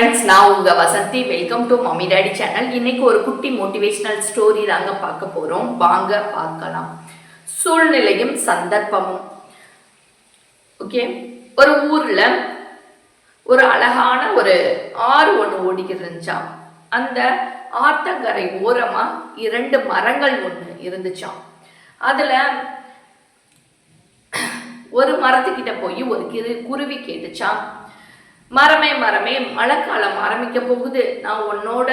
Friends நான் உங்கள் Vasanthi. Welcome to mummy daddy channel இன்னைக்கு ஒரு குட்டி மோட்டிவேஷனல் ஸ்டோரி தாங்க பார்க்க போகிறோம் வாங்க பார்க்கலாம். சூழ்நிலையும் சந்தர்ப்பமும். ஓகே ஒரு ஊரில் ஒரு அழகான ஒரு ஆறு ஒன்று ஓடிக்கிட்டு இருந்துச்சாம் அந்த ஆத்தங்கரை ஓரமாக இரண்டு மரங்கள் ஒன்று இருந்துச்சாம் அதில் ஒரு மரத்துக்கிட்ட போய் ஒரு கிரு குருவி கேட்டுச்சான் மரமே மரமே மழைக்காலம் ஆரம்பிக்க போகுது. நான் உன்னோட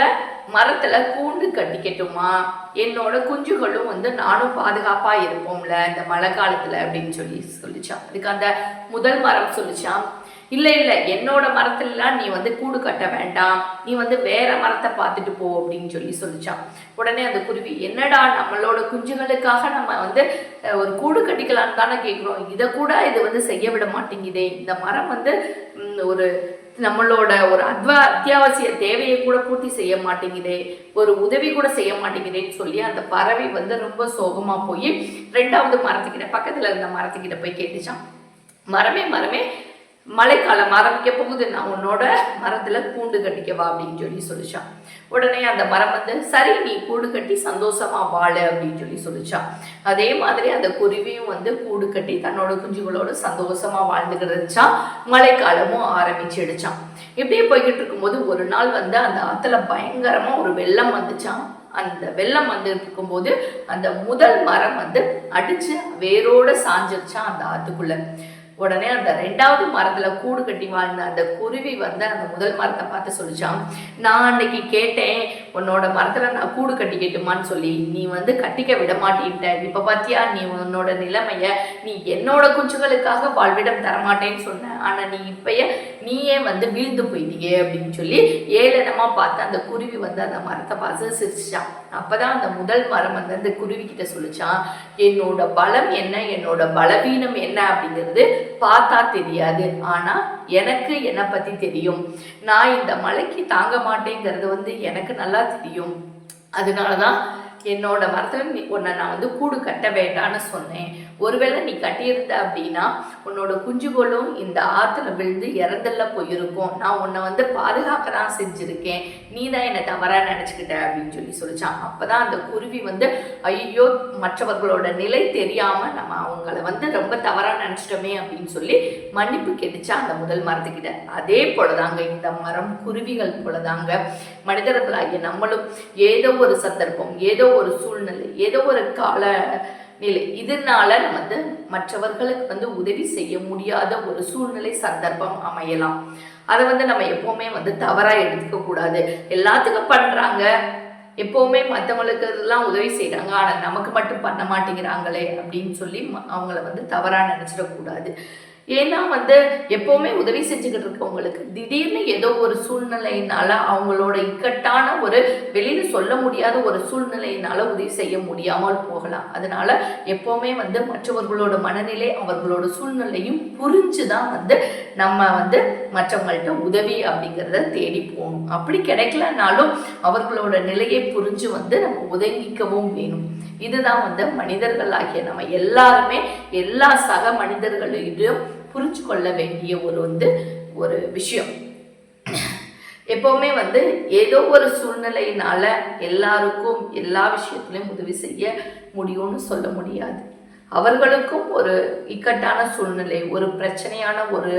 மரத்துல கூண்டு கட்டிக்கட்டுமா என்னோட குஞ்சுகளும் வந்து நானும் பாதுகாப்பா இருப்போம்ல இந்த மழை காலத்துல அப்படின்னு சொல்லி சொல்லிச்சான். அதுக்கு அந்த முதல் மரம் சொல்லிச்சான். இல்லை இல்லை என்னோட மரத்துலலாம் நீ வந்து கூடு கட்ட வேண்டாம். நீ வந்து வேற மரத்தை பார்த்துட்டு போ அப்படின்னு சொல்லி சொல்லிச்சான். உடனே அந்த குருவி என்னடா நம்மளோட குஞ்சுகளுக்காக நம்ம வந்து ஒரு கூடு கட்டிக்கலான்னு தானே கேட்குறோம் இதை கூட இது வந்து செய்ய விட மாட்டேங்குதே. இந்த மரம் வந்து ஒரு நம்மளோட ஒரு அத்வா அத்தியாவசிய தேவையை கூட பூர்த்தி செய்ய மாட்டேங்குதே. ஒரு உதவி கூட செய்ய மாட்டேங்குதேன்னு சொல்லி அந்த பறவை வந்து ரொம்ப சோகமாக போய் ரெண்டாவது மரத்துக்கிட்ட பக்கத்தில் இருந்த மரத்துக்கிட்ட போய் கேட்டுச்சான். மரமே மரமே மழைக்காலம் ஆரம்பிக்க போகுது. நான் உன்னோட மரத்துல கூண்டு கட்டிக்கவா அப்படின்னு சொல்லி சொல்லிச்சான். உடனே அந்த மரம் வந்து சரி நீ கூடு கட்டி சந்தோஷமா வாழு அப்படின்னு சொல்லி சொல்லிச்சான். அதே மாதிரி அந்த குருவியும் வந்து கூடு கட்டி தன்னோட குஞ்சுகளோட சந்தோஷமா வாழ்ந்துக்கிட்டு இருந்துச்சான் மழைக்காலமும் ஆரம்பிச்சிடுச்சான் இப்படியே போய்கிட்டு இருக்கும்போது ஒரு நாள் வந்து அந்த ஆத்துல பயங்கரமா ஒரு வெள்ளம் வந்துச்சான் அந்த வெள்ளம் வந்து இருக்கும்போது அந்த முதல் மரம் வந்து அடிச்சு வேரோட சாஞ்சிருச்சான் அந்த ஆத்துக்குள்ள. உடனே அந்த ரெண்டாவது மரத்துல கூடு கட்டி வாழ்ந்த அந்த குருவி வந்து அந்த முதல் மரத்தை பார்த்து சொல்லிச்சான் நான் அன்னைக்கு கேட்டேன் உன்னோட மரத்துல நான் கூடு கட்டிக்கட்டுமான்னு சொல்லி நீ வந்து கட்டிக்க விட மாட்டேன்ட்ட இப்ப பாத்தியா நீ உன்னோட நிலைமைய நீ என்னோட குஞ்சுகளுக்காக வாழ்விடம் தரமாட்டேன்னு சொன்ன. ஆனா நீ இப்பய நீயே வந்து வீழ்ந்து போயிட்டியே அப்படின்னு சொல்லி ஏளனமா பார்த்து அந்த குருவி வந்து அந்த மரத்தை பார்த்து அப்போ அப்பதான் அந்த முதல் மரம் வந்து அந்த குருவி கிட்ட சொல்லிச்சான் என்னோட பலம் என்ன? என்னோட பலவீனம் என்ன? அப்படிங்கிறது பார்த்தா தெரியாது. ஆனா எனக்கு என்னை பத்தி தெரியும். நான் இந்த மலைக்கு தாங்க மாட்டேங்கிறது வந்து எனக்கு நல்லா தெரியும் அதனாலதான் என்னோட மரத்தில் நீ உன்னை நான் வந்து கூடு கட்ட வேண்டான்னு சொன்னேன். ஒருவேளை நீ கட்டியிருந்த அப்படின்னா உன்னோட குஞ்சுகளும் இந்த ஆற்றுல விழுந்து இறந்துல போயிருக்கும். நான் உன்னை வந்து பாதுகாக்க தான் செஞ்சுருக்கேன். நீ தான் என்னை தவறாக நினச்சிக்கிட்ட அப்படின்னு சொல்லி சொல்லிச்சான். அப்போ தான் அந்த குருவி வந்து ஐயோ மற்றவர்களோட நிலை தெரியாமல் நம்ம அவங்கள வந்து ரொம்ப தவறாக நினச்சிட்டோமே அப்படின்னு சொல்லி மன்னிப்பு கேட்டுச்சா அந்த முதல் மரத்துக்கிட்ட. அதே போலதாங்க இந்த மரம் குருவிகள் போலதாங்க. மனிதர்களாகிய நம்மளும் ஏதோ ஒரு சந்தர்ப்பம் ஏதோ ஒரு சூழ்நிலை ஏதோ ஒரு கால நிலை இதனால நம்ம வந்து மற்றவர்களுக்கு வந்து உதவி செய்ய முடியாத ஒரு சூழ்நிலை சந்தர்ப்பம் அமையலாம். அதை வந்து நம்ம எப்பவுமே வந்து தவறாக எடுத்துக்க கூடாது. எல்லாத்துக்கும் பண்ணுறாங்க எப்போவுமே மற்றவங்களுக்கு எல்லாம் உதவி செய்கிறாங்க ஆனால் நமக்கு மட்டும் பண்ண மாட்டேங்கிறாங்களே அப்படின்னு சொல்லி அவங்கள வந்து தவறாக நினச்சிடக்கூடாது. ஏன்னா வந்து எப்போவுமே உதவி செஞ்சுக்கிட்டு இருக்கவங்களுக்கு திடீர்னு ஏதோ ஒரு சூழ்நிலையினால அவங்களோட இக்கட்டான ஒரு வெளியில சொல்ல முடியாத ஒரு சூழ்நிலையினால உதவி செய்ய முடியாமல் போகலாம். அதனால எப்போவுமே வந்து மற்றவர்களோட மனநிலை அவர்களோட சூழ்நிலையும் புரிஞ்சு தான் வந்து நம்ம வந்து மற்றவங்கள்ட்ட உதவி அப்படிங்கிறத தேடி போகணும். அப்படி கிடைக்கலனாலும் அவர்களோட நிலையை புரிஞ்சு வந்து நம்ம உதவிக்கவும் வேணும். இதுதான் வந்து மனிதர்கள் ஆகிய நம்ம எல்லாருமே எல்லா சக மனிதர்களிடம் புரிஞ்சு கொள்ள வேண்டிய ஒரு வந்து ஒரு விஷயம். எப்போவுமே வந்து ஏதோ ஒரு சூழ்நிலையினால எல்லாருக்கும் எல்லா விஷயத்துலையும் உதவி செய்ய முடியும்னு சொல்ல முடியாது. அவர்களுக்கும் ஒரு இக்கட்டான சூழ்நிலை ஒரு பிரச்சனையான ஒரு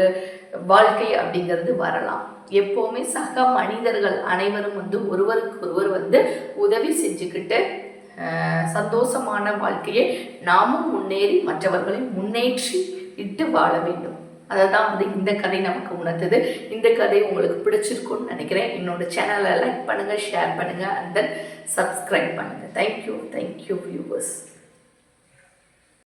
வாழ்க்கை அப்படிங்கிறது வரலாம். எப்போவுமே சக மனிதர்கள் அனைவரும் வந்து ஒருவருக்கு ஒருவர் வந்து உதவி செஞ்சுக்கிட்டு சந்தோஷமான வாழ்க்கையை நாமும் முன்னேறி மற்றவர்களை முன்னேற்றி இட்டு வாழ வேண்டும். அதை தான் வந்து இந்த கதை நமக்கு உணர்த்தது இந்த கதை உங்களுக்கு பிடிச்சிருக்கும்னு நினைக்கிறேன். என்னோட சேனலை லைக் பண்ணுங்கள் ஷேர் பண்ணுங்கள் அண்ட் தென் சப்ஸ்கிரைப் பண்ணுங்கள் thank you thank you viewers